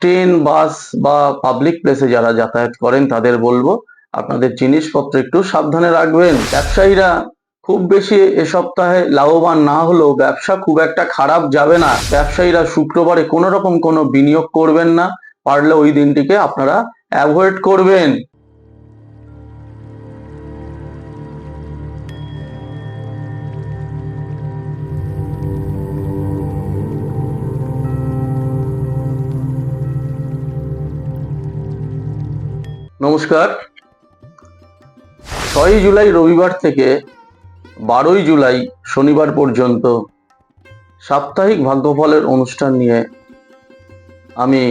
Train, বাস বা public প্লেসে যারা যাতায়াত করেন, তাদের বলব আপনাদের জিনিসপত্র একটু সাবধানে রাখবেন। ব্যবসায়ীরা খুব বেশি এ সপ্তাহে লাভবান না হলেও ব্যবসা খুব একটা খারাপ যাবে না। ব্যবসায়ীরা শুক্রবারে কোনো রকম কোনো বিনিয়োগ করবেন না, পারলে ওই দিনটিকে আপনারা অ্যাভয়েড করবেন। নমস্কার। ছয়ই জুলাই রবিবার থেকে বারোই জুলাই শনিবার পর্যন্ত সাপ্তাহিক ভাগ্যফলের অনুষ্ঠান নিয়ে আমি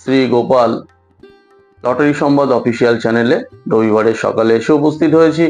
শ্রী গোপাল, লটারি সংবাদ অফিসিয়াল চ্যানেলে রবিবারের সকালে এসে উপস্থিত হয়েছি।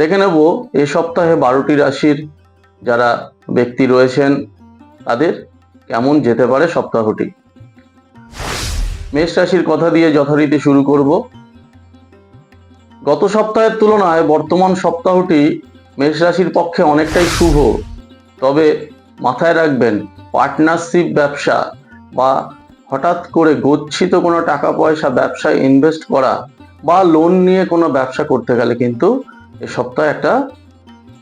দেখে নেব এ সপ্তাহে বারোটি রাশির যারা ব্যক্তি রয়েছেন, তাদের কেমন যেতে পারে সপ্তাহটি। মেষ রাশির কথা দিয়ে যথারীতি শুরু করব। গত সপ্তাহের তুলনায় বর্তমান সপ্তাহটি মেষ রাশির পক্ষে অনেকটাই শুভ। তবে মাথায় রাখবেন পার্টনারশিপ ব্যবসা বা হঠাৎ করে গচ্ছিত কোনো টাকা পয়সা ব্যবসায় ইনভেস্ট করা বা লোন নিয়ে কোনো ব্যবসা করতে গেলে কিন্তু এ সপ্তাহে একটা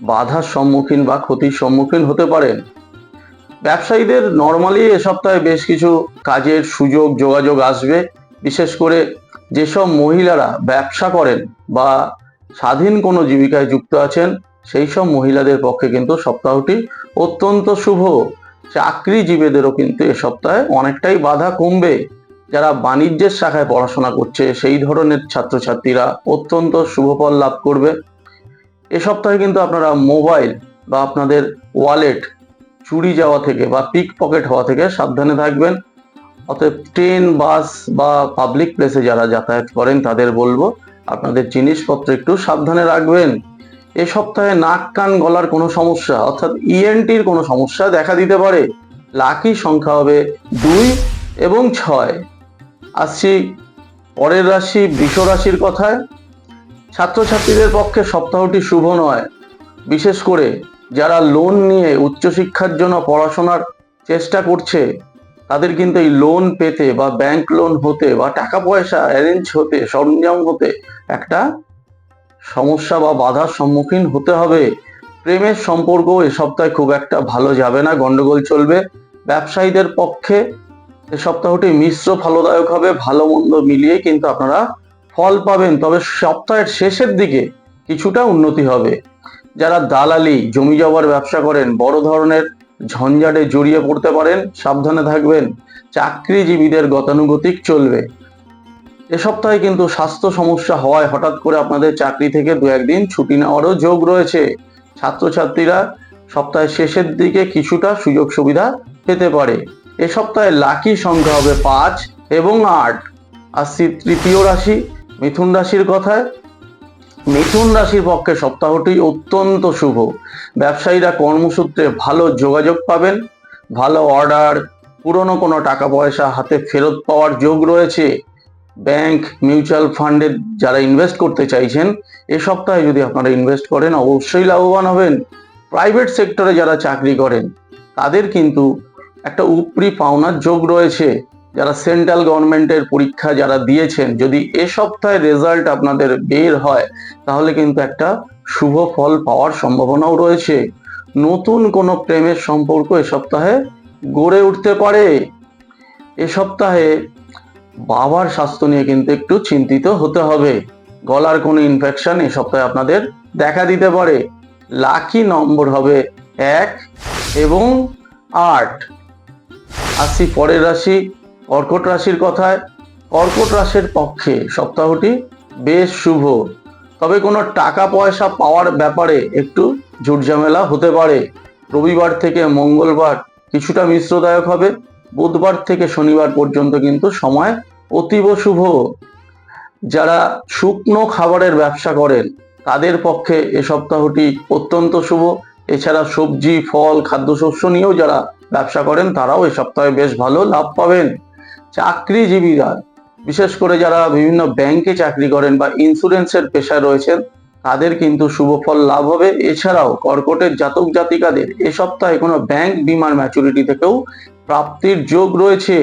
বাধার সম্মুখীন বা ক্ষতির সম্মুখীন হতে পারেন। ব্যবসায়ীদের নর্মালি এ সপ্তাহে বেশ কিছু কাজের সুযোগ, যোগাযোগ আসবে। বিশেষ করে যেসব মহিলারা ব্যবসা করেন বা স্বাধীন কোনো জীবিকায় যুক্ত আছেন, সেই সব মহিলাদের পক্ষে কিন্তু সপ্তাহটি অত্যন্ত শুভ। চাকরিজীবীদেরও কিন্তু এ সপ্তাহে অনেকটাই বাধা কমবে। যারা বাণিজ্যের শাখায় পড়াশোনা করছে, সেই ধরনের ছাত্রছাত্রীরা অত্যন্ত শুভ ফল লাভ করবে। এ সপ্তাহে কিন্তু আপনারা মোবাইল বা আপনাদের ওয়ালেট চুরি যাওয়া থেকে বা পিক পকেট হওয়া থেকে সাবধানে থাকবেন। অতএব ট্রেন বাস বা পাবলিক প্লেসে যারা যাতায়াত করেন তাদের বলব, আপনাদের জিনিসপত্র একটু সাবধানে রাখবেন। এ সপ্তাহে নাক, কান, গলার কোনো সমস্যা, অর্থাৎ ইএনটির কোনো সমস্যা দেখা দিতে পারে। লাকি সংখ্যা হবে দুই এবং ছয়। আসছি পরের রাশি, বৃষ রাশির কথায়। ছাত্রছাত্রীদের পক্ষে সপ্তাহটি শুভ নয়। বিশেষ করে যারা লোন নিয়ে উচ্চশিক্ষার জন্য পড়াশোনার চেষ্টা করছে, তাদের কিন্তু এই লোন পেতে বা ব্যাংক লোন হতে বা টাকা পয়সা অ্যারেঞ্জ হতে, সরঞ্জাম হতে একটা সমস্যা বা বাধার সম্মুখীন হতে হবে। প্রেমের সম্পর্ক এ সপ্তাহে খুব একটা ভালো যাবে না, গন্ডগোল চলবে। ব্যবসায়ীদের পক্ষে এ সপ্তাহটি মিশ্র ফলদায়ক হবে, ভালো মন্দ মিলিয়ে কিন্তু আপনারা ফল পাবেন। তবে সপ্তাহের শেষের দিকে কিছুটা উন্নতি হবে। যারা দালালি, জমি জমার ব্যবসা করেন, বড় ধরনের ঝঞ্ঝাটে জড়িয়ে পড়তে পারেন, সাবধানে থাকবেন। চাকরিজীবীদের গতানুগতিক চলবে। এ সপ্তাহে কিন্তু স্বাস্থ্য সমস্যা হওয়ায় হঠাৎ করে আপনাদের চাকরি থেকে দু একদিন ছুটি নেওয়ারও যোগ রয়েছে। ছাত্রছাত্রীরা সপ্তাহের শেষের দিকে কিছুটা সুযোগ সুবিধা পেতে পারে। এ সপ্তাহে লাকি সংখ্যা হবে পাঁচ এবং আট। আসছি তৃতীয় রাশি, মিথুন রাশির কথায় মিথুন রাশির পক্ষে সপ্তাহটি অত্যন্ত শুভ। ব্যবসায়ীরা কর্মসূত্রে ভালো যোগাযোগ পাবেন, ভালো অর্ডার, পুরনো কোনো টাকা পয়সা হাতে ফেরত পাওয়ার যোগ রয়েছে। ব্যাংক, মিউচুয়াল ফান্ডে যারা ইনভেস্ট করতে চাইছেন, এ সপ্তাহে যদি আপনারা ইনভেস্ট করেন, অবশ্যই লাভবান হবেন। প্রাইভেট সেক্টরে যারা চাকরি করেন, তাদের কিন্তু একটা উপরি পাওনার যোগ রয়েছে। যারা সেন্ট্রাল গভর্নমেন্টের পরীক্ষা যারা দিয়েছেন, যদি এ সপ্তাহে রেজাল্ট আপনাদের বের হয়, তাহলে কিন্তু একটা শুভ ফল পাওয়ার সম্ভাবনাও রয়েছে। নতুন কোনো প্রেমের সম্পর্ক এ সপ্তাহে গড়ে উঠতে পারে। এ সপ্তাহে বাবার স্বাস্থ্য নিয়ে কিন্তু একটু চিন্তিত হতে হবে। গলার কোনো ইনফেকশন এ সপ্তাহে আপনাদের দেখা দিতে পারে। লাকি নম্বর হবে এক এবং আট। আসি পরের রাশি। কর্কট রাশির কথায় কর্কট রাশির পক্ষে সপ্তাহটি বেশ শুভ। তবে কোনো টাকা পয়সা পাওয়ার ব্যাপারে একটু ঝুটঝামেলা হতে পারে। রবিবার থেকে মঙ্গলবার কিছুটা মিশ্রদায়ক হবে। বুধবার থেকে শনিবার পর্যন্ত কিন্তু সময় অতীব শুভ। যারা শুকনো খাবারের ব্যবসা করেন, তাদের পক্ষে এ সপ্তাহটি অত্যন্ত শুভ। এছাড়া সবজি, ফল, খাদ্যশস্য নিয়েও যারা ব্যবসা করেন, তারাও এ সপ্তাহে বেশ ভালো লাভ পাবেন। চাকরিজীবীরা, বিশেষ করে যারা বিভিন্ন ব্যাংকে চাকরি করেন বা ইন্স্যুরেন্সের পেশায় রয়েছেন, তাদের কিন্তু শুভ ফল লাভ হবে। এছাড়াও কর্কটের জাতক জাতিকাদের এ সপ্তাহে কোনো ব্যাংক বিমার ম্যাচুরিটি থেকেও প্রাপ্তির যোগ রয়েছে।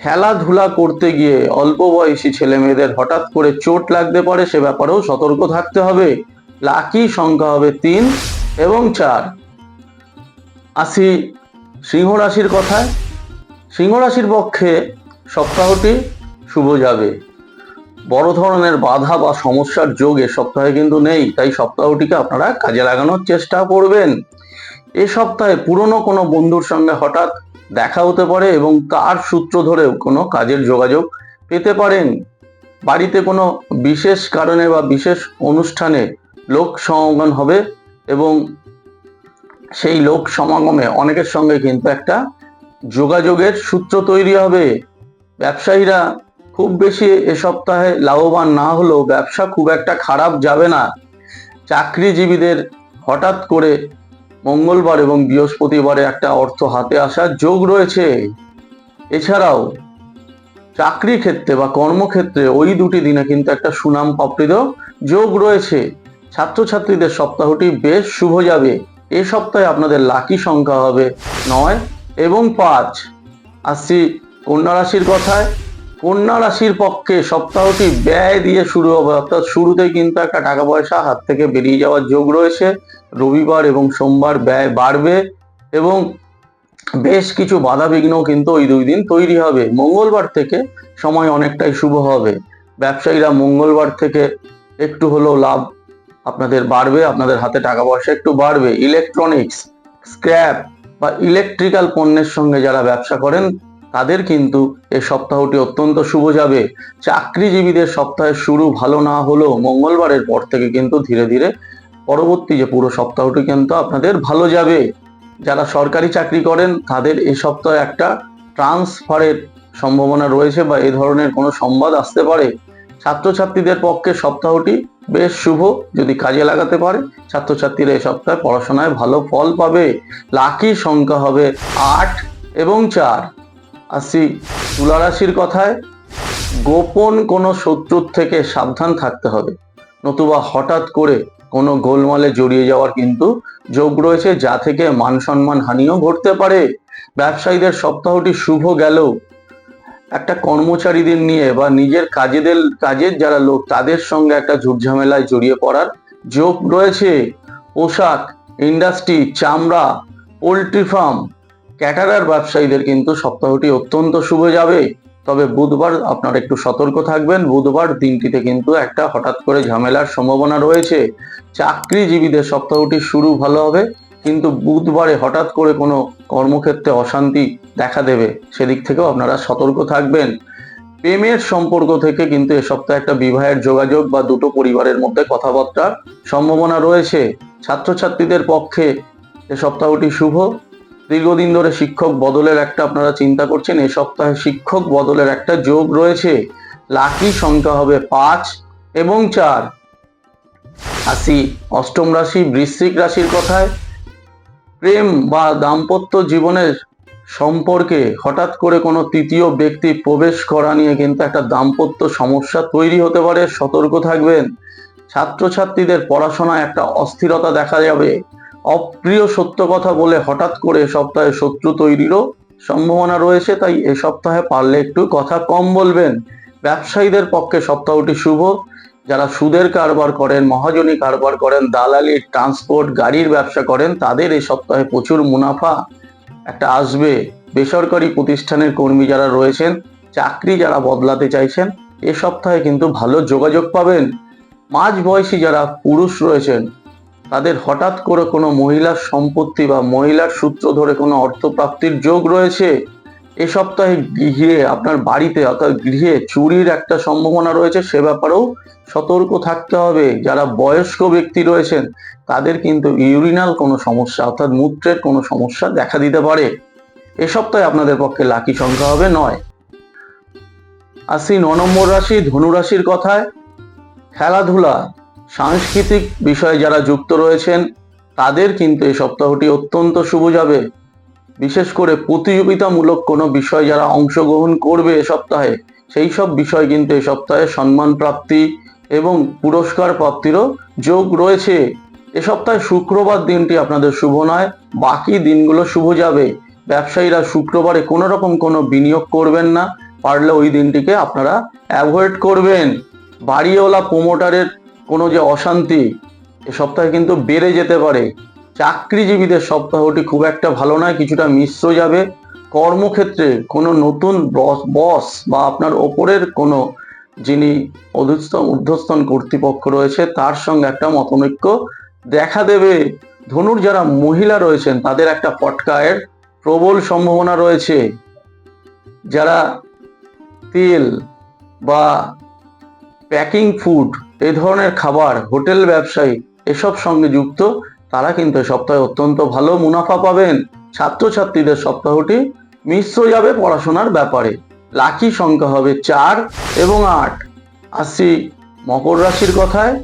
খেলাধুলা করতে গিয়ে অল্প বয়সী ছেলে মেয়েদের হঠাৎ করে চোট লাগতে পারে, সে ব্যাপারেও সতর্ক থাকতে হবে। লাকি সংখ্যা হবে তিন এবং চার। আসি সিংহ রাশির কথায় সিংহ রাশির পক্ষে সপ্তাহটি শুভ যাবে। বড় ধরনের বাধা বা সমস্যার যোগ এ সপ্তাহে কিন্তু নেই, তাই সপ্তাহটিকে আপনারা কাজে লাগানোর চেষ্টা করবেন। এ সপ্তাহে পুরনো কোনো বন্ধুর সঙ্গে হঠাৎ দেখা হতে পারে এবং তার সূত্র ধরেও কোনো কাজের যোগাযোগ পেতে পারেন। বাড়িতে কোনো বিশেষ কারণে বা বিশেষ অনুষ্ঠানে লোক সমাগম হবে এবং সেই লোক সমাগমে অনেকের সঙ্গে কিন্তু একটা যোগাযোগের সূত্র তৈরি হবে। ব্যবসায়ীরা খুব বেশি এ সপ্তাহে লাভবান না হলেও ব্যবসা খুব একটা খারাপ যাবে না। চাকরিজীবীদের হঠাৎ করে মঙ্গলবার এবং বৃহস্পতিবারে একটা অর্থ হাতে আসার যোগ রয়েছে। এছাড়াও চাকরি ক্ষেত্রে বা কর্মক্ষেত্রে ওই দুটি দিনে কিন্তু একটা সুনাম প্রাপ্তির যোগ রয়েছে। ছাত্রছাত্রীদের সপ্তাহটি বেশ শুভ যাবে। এ সপ্তাহে আপনাদের লাকি সংখ্যা হবে নয় এবং পাঁচ। আসছি কন্যা রাশির কথায়, কন্যা রাশির পক্ষে সপ্তাহটি ব্যয় দিয়ে শুরু হবে। অর্থাৎ শুরুতেই কিন্তু একটা টাকা পয়সা হাত থেকে বেরিয়ে যাওয়ার যোগ রয়েছে। রবিবার এবং সোমবার ব্যয় বাড়বে এবং বেশ কিছু বাধা বিঘ্ন কিন্তু ওই দুই দিন তৈরি হবে। মঙ্গলবার থেকে সময় অনেকটাই শুভ হবে। ব্যবসায়ীরা মঙ্গলবার থেকে একটু হলেও লাভ আপনাদের বাড়বে, আপনাদের হাতে টাকা পয়সা একটু বাড়বে। ইলেকট্রনিক্স, স্ক্র্যাপ বা ইলেকট্রিক্যাল পণ্যের সঙ্গে যারা ব্যবসা করেন, তাদের কিন্তু এই সপ্তাহটি অত্যন্ত শুভ যাবে। চাকরিজীবীদের সপ্তাহের শুরু ভালো না হলেও মঙ্গলবারের পর থেকে কিন্তু ধীরে ধীরে পরবর্তী যে পুরো সপ্তাহটি কিন্তু আপনাদের ভালো যাবে। যারা সরকারি চাকরি করেন, তাদের এই সপ্তাহে একটা ট্রান্সফারের সম্ভাবনা রয়েছে বা এ ধরনের কোনো সংবাদ আসতে পারে। ছাত্রছাত্রীদের পক্ষে সপ্তাহটি বেশ শুভ, যদি কাজে লাগাতে পারে। ছাত্রছাত্রীরা এই সপ্তাহে পড়াশোনায় ভালো ফল পাবে। লাকি সংখ্যা হবে আট এবং চার। আসি তুলা রাশির কথায়, গোপন কোনো শত্রুর থেকে সাবধান থাকতে হবে। নতুবা হঠাৎ করে কোনো গোলমালে জড়িয়ে যাওয়ার কিন্তু যোগ রয়েছে, যা থেকে মান সম্মান হানিও ঘটতে পারে। ব্যবসায়ীদের সপ্তাহটি শুভ গেলেও একটা কর্মচারীদের নিয়ে বা নিজের কাজেদের, কাজের যারা লোক, তাদের সঙ্গে একটা ঝুটঝামেলায় জড়িয়ে পড়ার যোগ রয়েছে। পোশাক, ইন্ডাস্ট্রি, চামড়া, পোলট্রি ফার্ম, ক্যাটারার ব্যবসায়ীদের কিন্তু সপ্তাহটি অত্যন্ত শুভ যাবে। তবে বুধবার আপনারা একটু সতর্ক থাকবেন। বুধবার দিনটিতে কিন্তু একটা হঠাৎ করে ঝামেলার সম্ভাবনা রয়েছে। চাকরিজীবীদের সপ্তাহটি শুরু ভালো হবে। কিন্তু বুধবারে হঠাৎ করে কোনো কর্মক্ষেত্রে অশান্তি দেখা দেবে, সেদিক থেকেও আপনারা সতর্ক থাকবেন। প্রেমের সম্পর্ক থেকে কিন্তু এ সপ্তাহে একটা বিবাহের যোগাযোগ বা দুটো পরিবারের মধ্যে কথাবার্তার সম্ভাবনা রয়েছে। ছাত্রছাত্রীদের পক্ষে এ সপ্তাহটি শুভ। দীর্ঘদিন ধরে শিক্ষক বদলের একটা আপনারা চিন্তা করছেন, এ সপ্তাহে শিক্ষক বদলের একটা যোগ রয়েছে। লাকি সংখ্যা হবে পাঁচ এবং চার। আসি অষ্টম রাশি বৃশ্চিক রাশির কথায় প্রেম বা দাম্পত্য জীবনের সম্পর্কে হঠাৎ করে কোনো তৃতীয় ব্যক্তি প্রবেশ করা নিয়ে কিন্তু একটা দাম্পত্য সমস্যা তৈরি হতে পারে, সতর্ক থাকবেন। ছাত্রছাত্রীদের পড়াশোনায় একটা অস্থিরতা দেখা যাবে। অপ্রিয় সত্য কথা বলে হঠাৎ করে এ সপ্তাহে শত্রু তৈরিরও সম্ভাবনা রয়েছে, তাই এ সপ্তাহে পারলে একটু কথা কম বলবেন। ব্যবসায়ীদের পক্ষে সপ্তাহটি শুভ। যারা সুদের কারবার করেন, মহাজনী কারবার করেন দালালি ট্রান্সপোর্ট গাড়ির ব্যবসা করেন, তাদের এই সপ্তাহে প্রচুর মুনাফা একটা আসবে। বেসরকারি প্রতিষ্ঠানের কর্মী যারা রয়েছেন, চাকরি যারা বদলাতে চাইছেন, এ সপ্তাহে কিন্তু ভালো যোগাযোগ পাবেন। মাঝ বয়সী যারা পুরুষ রয়েছেন, তাদের হঠাৎ করে কোনো মহিলার সম্পত্তি বা মহিলার সূত্র ধরে কোনো অর্থপ্রাপ্তির যোগ রয়েছে। এ সপ্তাহে গৃহে আপনার বাড়িতে অর্থাৎ গৃহে চুরির একটা সম্ভাবনা রয়েছে, সে ব্যাপারেও সতর্ক থাকতে হবে। যারা বয়স্ক ব্যক্তি রয়েছেন, তাদের কিন্তু ইউরিনাল কোনো সমস্যা অর্থাৎ মূত্রের কোনো সমস্যা দেখা দিতে পারে। এ সপ্তাহে আপনাদের পক্ষে লাকি সংখ্যা হবে নয়। আসি ন নম্বর রাশি, ধনু রাশির কথায়। খেলাধুলা, সাংস্কৃতিক বিষয়ে যারা যুক্ত রয়েছেন, তাদের কিন্তু এই সপ্তাহটি অত্যন্ত শুভ যাবে। বিশেষ করে প্রতিযোগিতামূলক কোনো বিষয় যারা অংশগ্রহণ করবে এ সপ্তাহে, সেই সব বিষয় কিন্তু এ সপ্তাহে সম্মান প্রাপ্তি এবং পুরস্কার প্রাপ্তিরও যোগ রয়েছে। এ সপ্তাহে শুক্রবার দিনটি আপনাদের শুভ নয়, বাকি দিনগুলো শুভ যাবে। ব্যবসায়ীরা শুক্রবারে কোনো রকম কোনো বিনিয়োগ করবেন না, পারলে ওই দিনটিকে আপনারা অ্যাভয়েড করবেন। বাড়িওয়ালা প্রোমোটারের কোনো যে অশান্তি, এ সপ্তাহে কিন্তু বেড়ে যেতে পারে। চাকরিজীবীদের সপ্তাহটি খুব একটা ভালো নয়, কিছুটা মিশ্র যাবে। কর্মক্ষেত্রে কোনো নতুন বস বা আপনার ওপরের কোনো যিনি অধস্তন ঊর্ধ্বস্তন কর্তৃপক্ষ রয়েছে, তার সঙ্গে একটা মতনৈক্য দেখা দেবে। ধনুর যারা মহিলা রয়েছেন, তাদের একটা পটকায়ের প্রবল সম্ভাবনা রয়েছে। যারা তেল বা প্যাকিং ফুড, এ ধরনের খাবার, হোটেল ব্যবসায়ী, এসব সঙ্গে যুক্ত তারা কিন্তু সপ্তাহে অত্যন্ত ভালো মুনাফা পাবেন। ছাত্রছাত্রীদের সপ্তাহটি মিশ্র যাবে পড়াশোনার ব্যাপারে। লাকি সংখ্যা হবে চার এবং আট। আসছি মকর রাশির কথায়,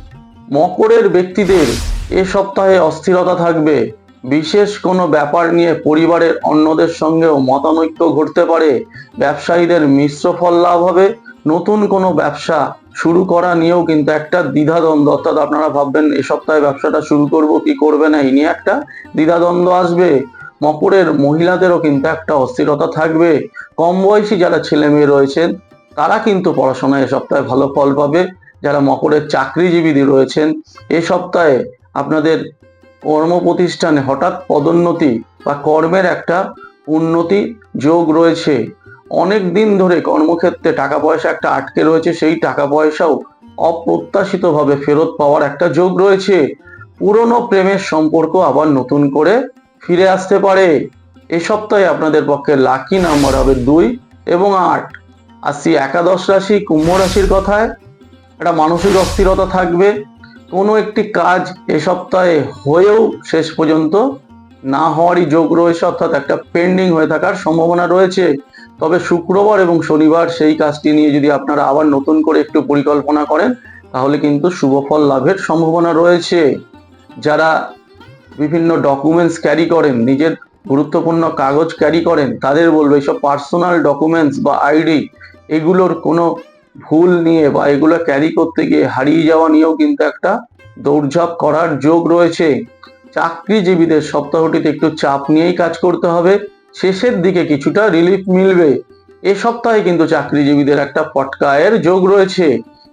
মকরের ব্যক্তিদের এ সপ্তাহে অস্থিরতা থাকবে। বিশেষ কোনো ব্যাপার নিয়ে পরিবারের অন্যদের সঙ্গেও মতানৈক্য ঘটতে পারে। ব্যবসায়ীদের মিশ্র ফল লাভ হবে। নতুন কোনো ব্যবসা শুরু করা নিয়েও কিন্তু একটা দ্বিধাদ্বন্দ্ব। অর্থাৎ আপনারা ভাববেন, এ সপ্তাহে ব্যবসাটা শুরু করব, কি করবে না, এই নিয়ে একটা দ্বিধাদ্বন্দ্ব আসবে। মকরের মহিলাদেরও কিন্তু একটা অস্থিরতা থাকবে। কম বয়সী যারা ছেলে মেয়ে রয়েছেন, তারা কিন্তু পড়াশোনায় এ সপ্তাহে ভালো ফল পাবে। যারা মকরের চাকরিজীবী রয়েছেন, এ সপ্তাহে আপনাদের কর্ম প্রতিষ্ঠানে হঠাৎ পদোন্নতি বা কর্মের একটা উন্নতি যোগ রয়েছে। অনেক দিন ধরে কর্মক্ষেত্রে টাকা পয়সা একটা আটকে রয়েছে, সেই টাকা পয়সাও অপ্রত্যাশিতভাবে ফেরত পাওয়ার একটা যোগ রয়েছে। পুরনো প্রেমের সম্পর্ক আবার নতুন করে ফিরে আসতে পারে। এই সপ্তাহে আপনাদের পক্ষে লাকি নাম্বার হবে দুই এবং আট। আসছি একাদশ রাশি, কুম্ভ রাশির কথায়। একটা মানসিক অস্থিরতা থাকবে। কোনো একটি কাজ এ সপ্তাহে হয়েও শেষ পর্যন্ত না হওয়ারই যোগ রয়েছে, অর্থাৎ একটা পেন্ডিং হয়ে থাকার সম্ভাবনা রয়েছে। তবে শুক্রবার এবং শনিবার সেই কাজটি নিয়ে যদি আপনারা আবার নতুন করে একটু পরিকল্পনা করেন, তাহলে কিন্তু শুভফল লাভের সম্ভাবনা রয়েছে। যারা বিভিন্ন ডকুমেন্টস ক্যারি করেন, নিজের গুরুত্বপূর্ণ কাগজ ক্যারি করেন, তাদের বলব এইসব পার্সোনাল ডকুমেন্টস বা আইডি এগুলোর কোনো ভুল নিয়ে বা এগুলো ক্যারি করতে গিয়ে হারিয়ে যাওয়া নিয়েও কিন্তু একটা দৌড়ঝাঁপ করার যোগ রয়েছে। চাকরিজীবীদের সপ্তাহটিতে একটু চাপ নিয়েই কাজ করতে হবে। শেষের দিকে কিছুটা রিলিফ মিলবে। এ সপ্তাহে কিন্তু চাকরিজীবীদের একটা পটকায়ের যোগ রয়েছে।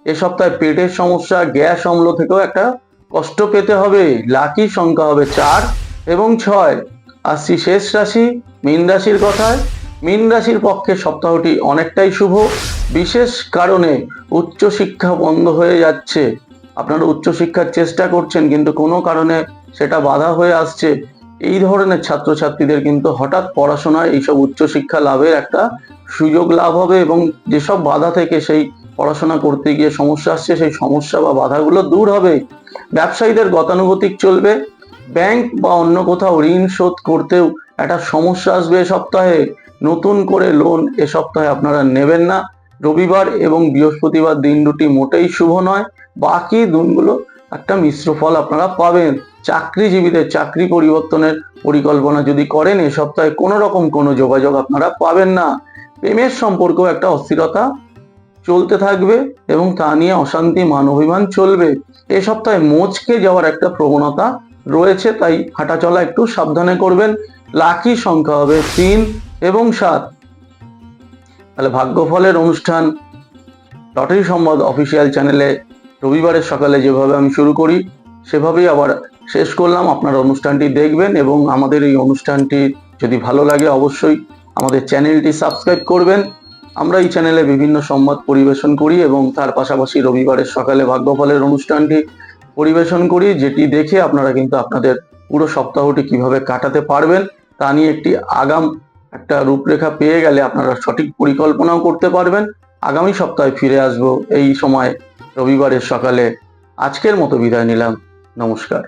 এ সপ্তাহে পেটের সমস্যা, গ্যাস অম্ল থেকেও একটা কষ্ট পেতে হবে। লাকি সংখ্যা হবে চার এবং ছয়। আসছি শেষ রাশি, মীন রাশির কথায়। মীন রাশির পক্ষে সপ্তাহটি অনেকটাই শুভ। বিশেষ কারণে উচ্চশিক্ষা বন্ধ হয়ে যাচ্ছে। আপনারা উচ্চশিক্ষার চেষ্টা করছেন, কিন্তু কোনো কারণে সেটা বাধা হয়ে আসছে। এই ধরনের ছাত্রছাত্রীদের কিন্তু হঠাৎ পড়াশোনায় এইসব উচ্চশিক্ষা লাভের একটা সুযোগ লাভ হবে এবং যেসব বাধা থেকে সেই পড়াশোনা করতে গিয়ে সমস্যা আসছে, সেই সমস্যা বা বাধাগুলো দূর হবে। ব্যবসায়ীদের গতানুগতিক চলবে। ব্যাংক বা অন্য কোথাও ঋণ শোধ করতেও একটা সমস্যা আসবে এ সপ্তাহে। নতুন করে লোন এ সপ্তাহে আপনারা নেবেন না। রবিবার এবং বৃহস্পতিবার দিন দুটি মোটেই শুভ নয়। বাকি দিনগুলো একটা মিশ্র ফল আপনারা পাবেন। চাকরিজীবীদের চাকরি পরিবর্তনের পরিকল্পনা যদি করেন, এ সপ্তাহে কোনো রকম কোনো যোগাযোগ আপনারা পাবেন না। প্রেমের সম্পর্ক একটা অস্থিরতা চলতে থাকবে এবং তা নিয়ে অশান্তি মান অভিমান চলবে। এ সপ্তাহে মোচকে যাওয়ার একটা প্রবণতা রয়েছে, তাই হাঁটাচলা একটু সাবধানে করবেন। লাকি সংখ্যা হবে তিন এবং সাত। তাহলে ভাগ্যফলের অনুষ্ঠান, লটারি সম্বাদ অফিসিয়াল চ্যানেলে রবিবারের সকালে যেভাবে আমি শুরু করি, সেভাবেই আবার শেষ করলাম। আপনারা অনুষ্ঠানটি দেখবেন এবং আমাদের এই অনুষ্ঠানটি যদি ভালো লাগে অবশ্যই আমাদের চ্যানেলটি সাবস্ক্রাইব করবেন। আমরা এই চ্যানেলে বিভিন্ন সংবাদ পরিবেশন করি এবং তার পাশাপাশি রবিবারের সকালে ভাগ্যফলের অনুষ্ঠানটি পরিবেশন করি, যেটি দেখে আপনারা কিন্তু আপনাদের পুরো সপ্তাহটি কীভাবে কাটাতে পারবেন তা নিয়ে একটি আগাম একটা রূপরেখা পেয়ে গেলে আপনারা সঠিক পরিকল্পনাও করতে পারবেন। আগামী সপ্তাহে ফিরে আসব এই সময় রবিবারের সকালে। আজকের মতো বিদায় নিলাম। নমস্কার।